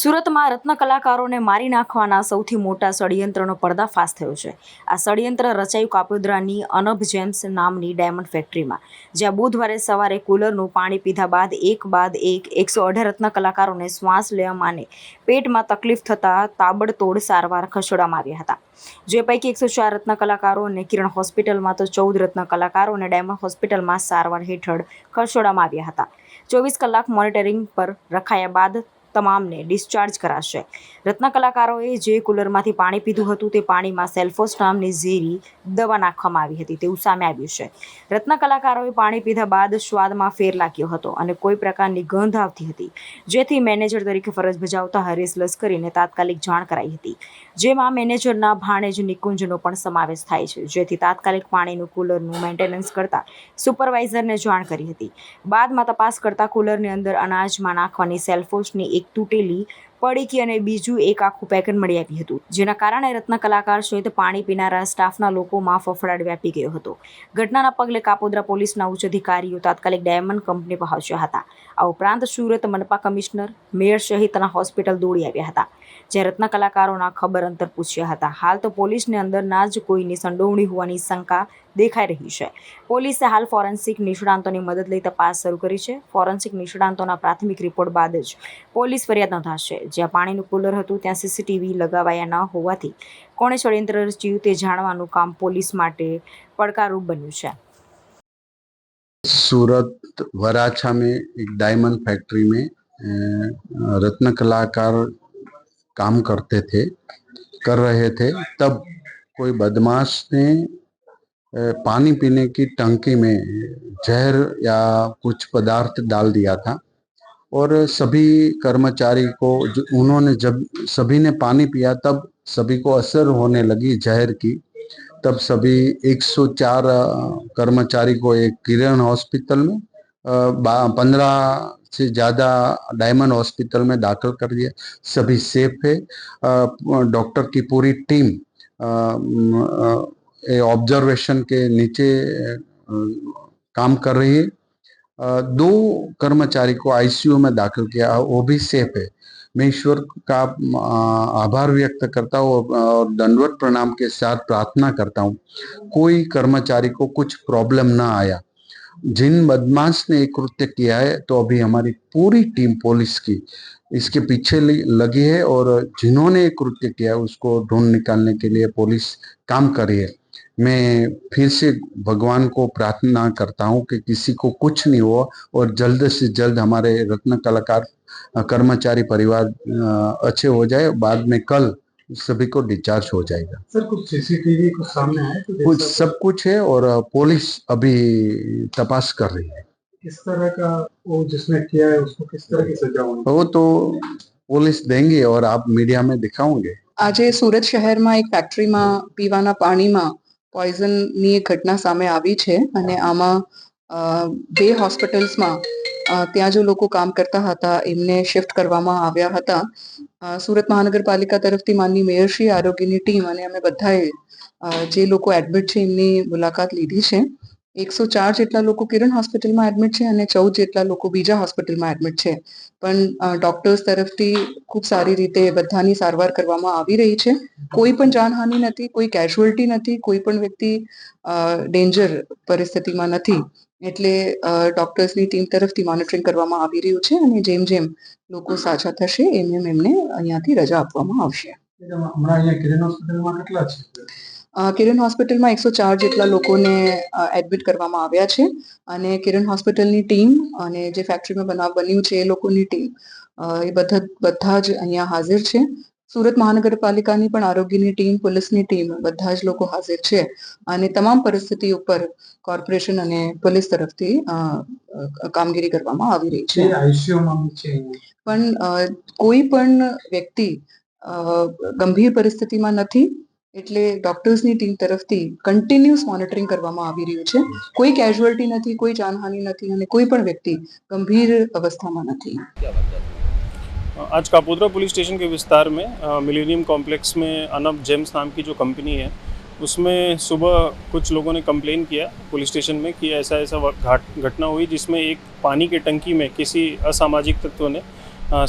સુરતમાં રત્ન કલાકારોને મારી નાખવાના સૌથી મોટા ષડયંત્રનો પર્દાફાશ થયો છે. આ ષડયંત્ર રચાયું કાપોદ્રાની અનભ જેમ્સ નામની ડાયમંડ ફેક્ટરીમાં. જ્યાં બુધવારે સવારે કુલરનું પાણી પીધા બાદ એક બાદ એક એકસો અઢાર રત્ન કલાકારોને શ્વાસ લેવામાં પેટમાં તકલીફ થતાં તાબડતોડ સારવાર ખસેડવામાં આવ્યા હતા. જે પૈકી એકસો ચાર રત્ન કલાકારો અને કિરણ હોસ્પિટલમાં તો ચૌદ રત્ન કલાકારો અને ડાયમંડ હોસ્પિટલમાં સારવાર હેઠળ ખસેડવામાં આવ્યા હતા. ચોવીસ કલાક મોનિટરિંગ પર રખાયા બાદ તમામને ડિસ્ચાર્જ કરાશે. રત્ન કલાકારોએ જે કુલરમાંથી પાણી પીધું હતું તે પાણીમાં સેલ્ફોસ નામની ઝેરી દવા નાખવામાં આવી હતી. તેવું સામે આવ્યું છે. રત્ન કલાકારોએ પાણી પીધા બાદ સ્વાદમાં ફેર લાગ્યો હતો અને કોઈ પ્રકારની ગંધ આવતી હતી. જેથી મેનેજર તરીકે ફરજ બજાવતા હરીશ લશ્કરીને તાત્કાલિક જાણ કરાઈ હતી. જેમાં મેનેજરના ભાણેજ નિકુંજનો પણ સમાવેશ થાય છે. જેથી તાત્કાલિક પાણીનું કુલરનું મેન્ટેનન્સ કરતા સુપરવાઇઝરને જાણ કરી હતી. બાદમાં તપાસ કરતા કુલરની અંદર અનાજમાં નાખવાની સેલ્ફોસની એક તૂટેલી પડીકી અને બીજું એક આખું પેકેટ મળી આવ્યું હતું, જેના કારણે રત્ન કલાકાર સહિત પાણી પીનારા સ્ટાફના લોકોમાં ફફડાટ વ્યાપી ગયો હતો. ઘટનાના પગલે કાપોદ્રા પોલીસના ઉચ્ચ અધિકારીઓ તાત્કાલિક ડાયમંડ કંપની પહોંચ્યા હતા. આ ઉપરાંત સુરત મનપા કમિશનર, મેયર સહિતના હોસ્પિટલ દોડી આવ્યા હતા જે રત્ન કલાકારોના ખબર અંતર પૂછ્યા હતા. હાલ તો પોલીસને અંદરના જ કોઈની સંડોવણી હોવાની શંકા દેખાઈ રહી છે પોલીસે હાલ ફોરેન્સિક નિષ્ણાંતોની મદદ લઈ તપાસ શરૂ કરી છે ફોરેન્સિક નિષ્ણાંતોના પ્રાથમિક રિપોર્ટ બાદ જ પોલીસ ફરિયાદ નોંધાશે જ્યાં પાણીનું કુલર હતું ત્યાં સીસીટીવી લગાવાયા ન હોવાથી કોણે ષડયંત્ર રચ્યું તે જાણવાનું કામ પોલીસ માટે પડકારરૂપ બન્યું છે सूरत वराछा में एक डायमंड फैक्ट्री में अ, रत्न कलाकार काम करते थे कर रहे थे तब कोई बदमाश ने अ, पानी पीने की टंकी में जहर या कुछ पदार्थ डाल दिया था। और सभी कर्मचारी को उन्होंने जब सभी ने पानी पिया, तब सभी को असर होने लगी जहर की। तब सभी 104 कर्मचारी को एक किरण हॉस्पिटल में पंद्रह से ज़्यादा डायमंड हॉस्पिटल में दाखिल कर दिया। सभी सेफ़ है डॉक्टर की पूरी टीम ऑब्जर्वेशन के नीचे काम कर रही है। दो कर्मचारी को आईसीयू में दाखिल किया, वो भी सेफ़ है। मैं ईश्वर का आभार व्यक्त करता हूँ और दंडवत प्रणाम के साथ प्रार्थना करता हूँ। कोई कर्मचारी को कुछ प्रॉब्लम ना आया। जिन बदमाश ने ये कृत्य किया है तो अभी हमारी पूरी टीम पुलिस की इसके पीछे लगी है और जिन्होंने ये कृत्य किया है, उसको ढूंढ निकालने के लिए पुलिस काम कर रही है। मैं फिर से भगवान को प्रार्थना करता हूँ कि किसी को कुछ नहीं हुआ और जल्द से जल्द हमारे रत्न कलाकार अ, कर्मचारी परिवार अ, अच्छे हो जाए बाद में कल सभी को डिस्चार्ज हो जाएगा सर कुछ सीसीटीवी कुछ सामने आए तो देख कुछ सकते सब कुछ है और अ, पुलिस अभी तपास कर रही है हैं। किस तरह का वो जिसने किया है उसको किस तरह की सजा होनी वो तो पुलिस देंगे और आप मीडिया में दिखाओगे આજે સુરત શહેરમાં એક ફેક્ટરીમાં પીવાના પાણીમાં પોઈઝનની ઘટના સામે આવી છે અને આમાં બે હોસ્પિટલ્સમાં ત્યાં જો લોકો કામ કરતા હતા, એમને શિફ્ટ કરવામાં આવ્યા હતા. સુરત મહાનગરપાલિકા તરફથી માનની મેયરશ્રી આરોગ્યની ટીમ અને અમે બધાએ જે લોકો એડમિટ છે એમની મુલાકાત લીધી છે. એકસો ચાર જેટલા લોકો કિરણ હોસ્પિટલમાં એડમિટ છે અને ચૌદ જેટલા લોકો બીજા હોસ્પિટલમાં એડમિટ છે. પણ ડોક્ટર્સ તરફથી ખૂબ સારી રીતે બધાની સારવાર કરવામાં આવી રહી છે. કોઈ પણ જાનહાનિ નથી, કોઈ કેઝ્યુઅલ્ટી નથી, કોઈ પણ વ્યક્તિ ડેન્જર પરિસ્થિતિમાં નથી. એટલે ડોક્ટર્સની ટીમ તરફથી મોનિટરિંગ કરવામાં આવી રહ્યું છે અને જેમ જેમ લોકો સાજા થશે, એમ એમ એમને અહીંયાથી રજા આપવામાં આવશે. હમણાં અહીંયા કિરણ હોસ્પિટલમાં કેટલા છે? કિરણ હોસ્પિટલમાં એકસો ચાર જેટલા લોકોને એડમિટ કરવામાં આવ્યા છે અને કિરણ હોસ્પિટલની ટીમ અને જે ફેક્ટરીમાં બનાવ બન્યું છે એ લોકોની ટીમ એ બધા બધા જ અહીંયા હાજર છે. સુરત મહાનગરપાલિકાની પણ આરોગ્યની ટીમ પોલીસની ટીમ બધા જ લોકો હાજર છે અને તમામ પરિસ્થિતિ ઉપર કોર્પોરેશન અને પોલીસ તરફથી કામગીરી કરવામાં આવી રહી છે. પણ કોઈ પણ વ્યક્તિ ગંભીર પરિસ્થિતિમાં નથી. એટલે ડોક્ટર્સની ટીમ તરફથી કન્ટિન્યુઅસ મોનિટરિંગ કરવામાં આવી રહ્યું છે કોઈ કેઝ્યુઅલ્ટી નથી કોઈ જાનહાનિ નથી અને કોઈ પણ વ્યક્તિ ગંભીર અવસ્થામાં નથી आज कापोद्रा पुलिस स्टेशन के विस्तार में मिलेनियम कॉम्प्लेक्स में अनब जेम्स नाम की जो कंपनी है उसमें सुबह कुछ लोगों ने कंप्लेन किया पुलिस स्टेशन में कि ऐसा ऐसा व- घाट घटना हुई जिसमें एक पानी की टंकी में किसी असामाजिक तत्व ने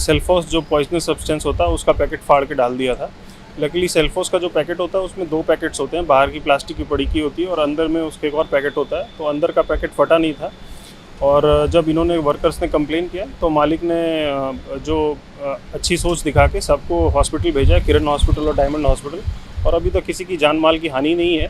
सेल्फोस जो पॉइजनस सब्सटेंस होता है उसका पैकेट फाड़ के डाल दिया था लकीली सेल्फोस का जो पैकेट होता है, उसमें दो पैकेट्स होते हैं। बाहर की प्लास्टिक की पड़ी की होती है और अंदर में उसके एक और पैकेट होता है। तो अंदर का पैकेट फटा नहीं था। और जब इन्होंने वर्कर्स ने कंप्लेन किया तो मालिक ने जो अच्छी सोच दिखा के सबको हॉस्पिटल भेजा, किरण हॉस्पिटल और डायमंड हॉस्पिटल और अभी तक तो किसी की जान माल की हानि नहीं है।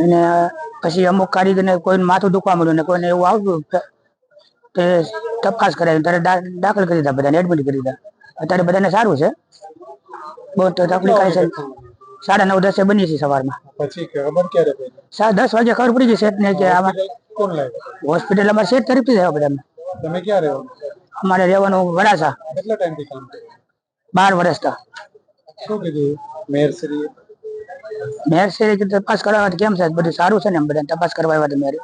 અને પછી અમુક કારીગરને કોઈને માથું દુખવા મળ્યું ને કોઈને એવું આવતું કે- તે તપાસ કરાવી ત્યારે દાખલ કરી દીધા બધાને એડમિટ કરી દીધા. અત્યારે બધાને સારું છે. બહુ તો તકલીફ કાંઈ છે. સાડા નવ દસે બની છે સવારમાં. પછી ખબર ક્યારે સાડા દસ વાગે ખબર પડી ગઈ શેઠને કે આમાં હોસ્પિટલ અમારે શેઠ તરફથી જ આવ્યા બધા તમે ક્યાં રહેવાનું અમારે રહેવાનું વડાસા કેટલા ટાઈમથી કામ બાર વર્ષથી શું કીધું? મેયર શ્રી? મેર છે કે તપાસ કરાવવા કેમ છે બધું સારું છે ને એમ બધા તપાસ કરવા આવ્યા હતા મેરે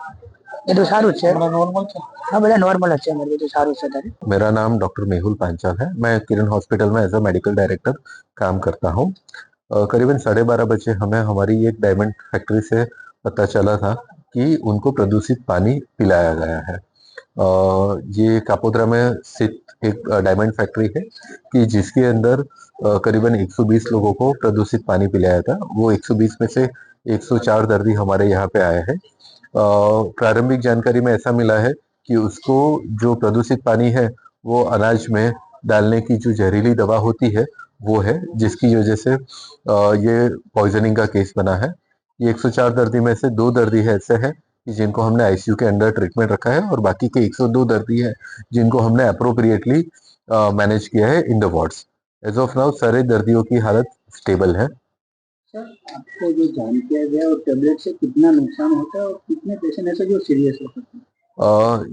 બધું સારું જ છે હમણાં નોર્મલ છે હા બધા નોર્મલ જ છે અમારે બધું સારું છે તારે मेरा नाम डॉक्टर मेहुल पांचाल है मैं किरण हॉस्पिटल में एज अ मेडिकल डायरेक्टर काम करता हूँ अ, करीबन साढ़े बारह बजे हमें हमारी एक डायमंड फैक्ट्री से पता चला था कि उनको प्रदूषित पानी पिलाया गया है अ, ये कापोद्रा में स्थित एक डायमंड फैक्ट्री है कि जिसके अंदर करीबन 120 लोगों को प्रदूषित पानी पिलाया था। वो 120 में से 104 दर्दी हमारे यहाँ पे आए हैं। प्रारंभिक जानकारी में ऐसा मिला है कि उसको जो प्रदूषित पानी है, वो अनाज में डालने की जो जहरीली दवा होती है, वो है, जिसकी वजह से ये पॉइजनिंग का केस बना है। ये 104 दर्दी में से दो दर्दी ऐसे हैं जिनको हमने आईसीयू के अंडर ट्रीटमेंट रखा है और बाकी के 102 दर्दी है जिनको हमने अप्रोप्रिएटली मैनेज किया है in the wards as of now सारे दर्दियों की हालत स्टेबल है। आपको जो जान किया गया और टेबलेट से कितना नुकसान होता है और कितने पेशेंट ऐसे जो सीरियस हो? सकते हैं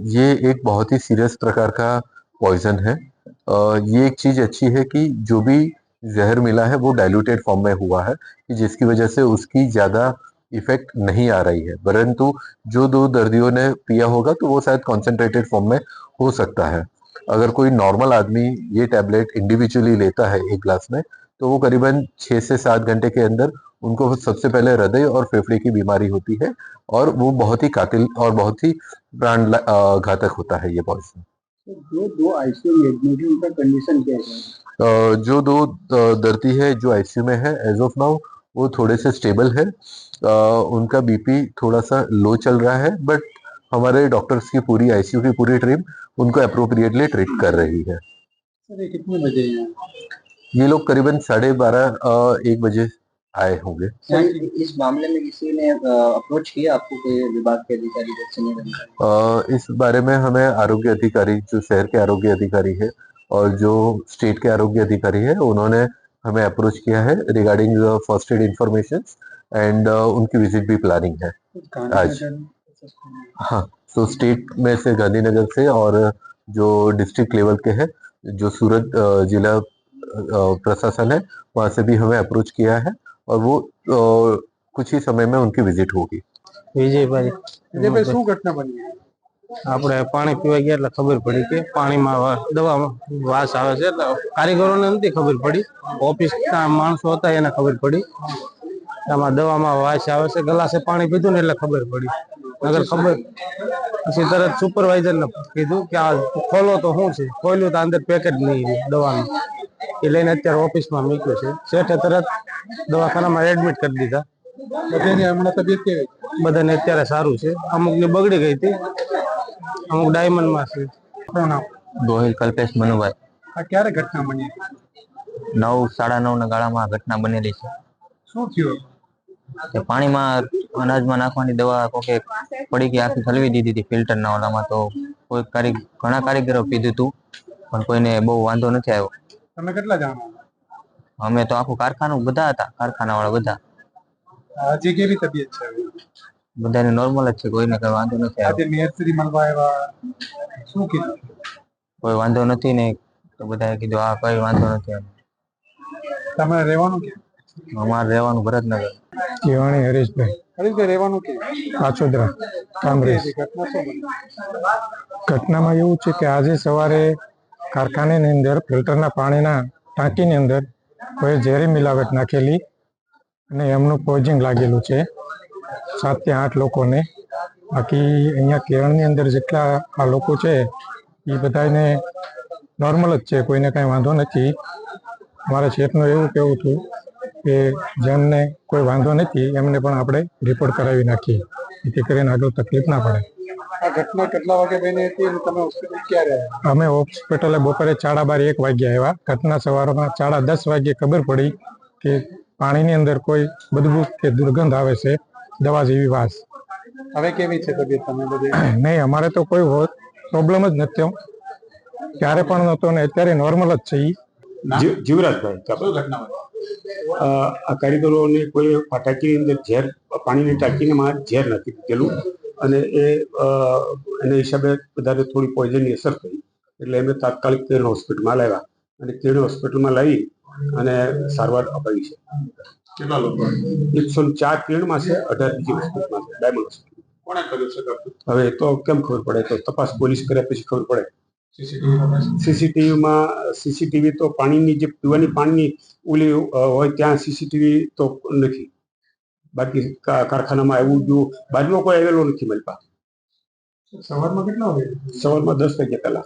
ये एक बहुत ही सीरियस प्रकार का पॉइजन है। अ, ये एक चीज़ अच्छी है कि जो भी जहर मिला है वो डाइल्यूटेड फॉर्म में हुआ है कि जिसकी वजह से उसकी ज़्यादा इफ़ेक्ट नहीं आ रही है। परंतु जो दो दर्दियों ने पिया होगा तो वो शायद कॉन्सेंट्रेटेड फॉर्म में हो सकता है। अगर कोई नॉर्मल आदमी ये टैबलेट इंडिविजुअली लेता है एक ग्लास में तो वो करीबन छह से सात घंटे के अंदर उनको सबसे पहले हृदय और फेफड़े की बीमारी होती है और वो बहुत ही कातिल और बहुत ही प्राण घातक होता है ये पॉइजन जो दो आईसीयू में उनका कंडीशन क्या है? जो दो दर्दी है जो आईसीयू में है एज ऑफ़ नाउ वो थोड़े से स्टेबल है। आ, उनका बीपी थोड़ा सा लो चल रहा है बट हमारे डॉक्टर्स की पूरी आईसीयू की पूरी टीम उनको अप्रोप्रिएटली ट्रीट कर रही है। कितने बजे ये लोग करीबन साढ़े बारह एक बजे आए होंगे। इस मामले में किसी ने अप्रोच किया आपको विभाग के अधिकारी इस बारे में हमें आरोग्य अधिकारी जो शहर के आरोग्य अधिकारी है और जो स्टेट के आरोग्य अधिकारी है उन्होंने हमें अप्रोच किया है regarding first aid information and उनकी विज़िट भी प्लानिंग है। आज। हाँ सो स्टेट में से गांधीनगर से और जो डिस्ट्रिक्ट लेवल के हैं जो सूरत जिला प्रशासन है वहाँ से भी हमें अप्रोच किया है और वो कुछ ही समय में उनकी विज़िट होगी। विजय भाई। विजय भाई शू घटना बनी है। આપણે પાણી પીવા ગયા એટલે ખબર પડી કે પાણીમાં દવા દવામાં વાસ આવે છે એટલે કારીગરોને નથી ખબર પડી. ઓફિસના માણસો હતા એને ખબર પડી. આમાં દવામાં વાસ આવે છે ગલાસે પાણી પીધું ને એટલે ખબર પડી. અગર ખબર પછી તરત સુપરવાઇઝરને કીધું કે આ ખોલો તો શું છે? ખોલ્યું તો અંદર પેકેટ નહીં દવાનું. એ લઈને અત્યારે ઓફિસમાં મૂક્યું છે. શેઠે તરત દવાખાનામાં એડમિટ કરી દીધા. બધાની હમણાં તબિયત કેવી? બધાને અત્યારે સારું છે. અમુકની બગડી ગઈ હતી. અમુક ડાયમંડમાં છે. નામ? ગોહિલ કલ્પેશ મનુભાઈ. આ ક્યારે ઘટના બની? નવ સાડા નવ ના ગાળામાં આ ઘટના બનેલી છે. શું થયું? તે પાણીમાં અનાજમાં નાખવાની દવા કોકે પડી કે આખી ઠલવી દીધી હતી ફિલ્ટર ના ઓલામાં તો કોઈ કારી ઘણા કારીગરો પીધું હતું પણ કોઈને બહુ વાંધો નથી આવ્યો. તમે કેટલા જાણો? અમે તો આખું કારખાનું બધા હતા કારખાના વાળા બધા. હજી કેવી તબિયત છે? બધાને નોર્મલ જ છે કોઈને કઈ વાંધો નથી આજે મેયરશ્રી મળવા આવ્યા શું કીધું? કોઈ વાંધો નથી ને તો બધાએ કીધું આ કઈ વાંધો નથી એમ તમારે રહેવાનું કે અમારે રહેવાનું ભરતનગર. કેવાણી હરીશભાઈ. હરીશભાઈ રહેવાનું કે? કાછોદરા કામરેજ. ઘટનામાં એવું છે કે આજે સવારે કારખાનાની અંદર ફિલ્ટરના પાણીના ટાંકીની અંદર કોઈ ઝેરી મિલાવટ નાખેલી અને એમનું પોઈઝિંગ લાગેલું છે. સાતથી આઠ લોકોને. બાકી અહીંયા કેરળની અંદર જેટલા આ લોકો છે એ બધાને નોર્મલ જ છે કોઈને કાંઈ વાંધો નથી. અમારા શેઠનું એવું કહેવું હતું કે જેમને કોઈ વાંધો નથી એમને પણ આપણે રિપોર્ટ કરાવી નાખીએ જેથી કરીને આગળ તકલીફ ના પડે. આ ઘટના કેટલા વાગે બની હતી અને તમે હોસ્પિટલ ક્યારે અમે હોસ્પિટલે બપોરે સાડા બાર એક વાગ્યા આવ્યા. ઘટના સવારમાં સાડા દસ વાગ્યે ખબર પડી કે પાણીની અંદર કોઈ બદબૂ કે દુર્ગંધ આવે છે. દવા જેવી વાસ હવે કેવી છે તબિયત તમે બધી? નહીં અમારે તો કોઈ પ્રોબ્લેમ જ નથી ક્યારે પણ નહોતો ને અત્યારે નોર્મલ જ છે ઈ. જીવરાજભાઈ આ કારીગરોને કોઈ ફટાકીની અંદર ઝેર પાણીની ટાંકીમાં ઝેર નથી દીધેલું અને એ અ, એના હિસાબે બધાને થોડી પોઈઝનની અસર થઈ. એટલે એમને તાત્કાલિક કિરણ હોસ્પિટલમાં લાવ્યા. અને કિરણ હોસ્પિટલમાં લાવી અને સારવાર અપાવી છે. કેટલા લોકો એકસો ચાર કિરણમાં છે અઢાર બીજી હોસ્પિટલમાં છે ડાયમંડ હોસ્પિટલ કોણે કર્યું છે હવે તો કેમ ખબર પડે? તો તપાસ પોલીસ કર્યા પછી ખબર પડે. સીસીટીવીમાં સીસીટીવી તો પાણીની જે પીવાની પાણીની ઓલી હોય ત્યાં સીસીટીવી તો નથી. બાકી કારખાનામાં એવું જો બાજુમાં કોઈ આવેલો નથી મારી પાસે. સવારમાં કેટલા વાગે? સવારમાં દસ વાગ્યા પહેલા.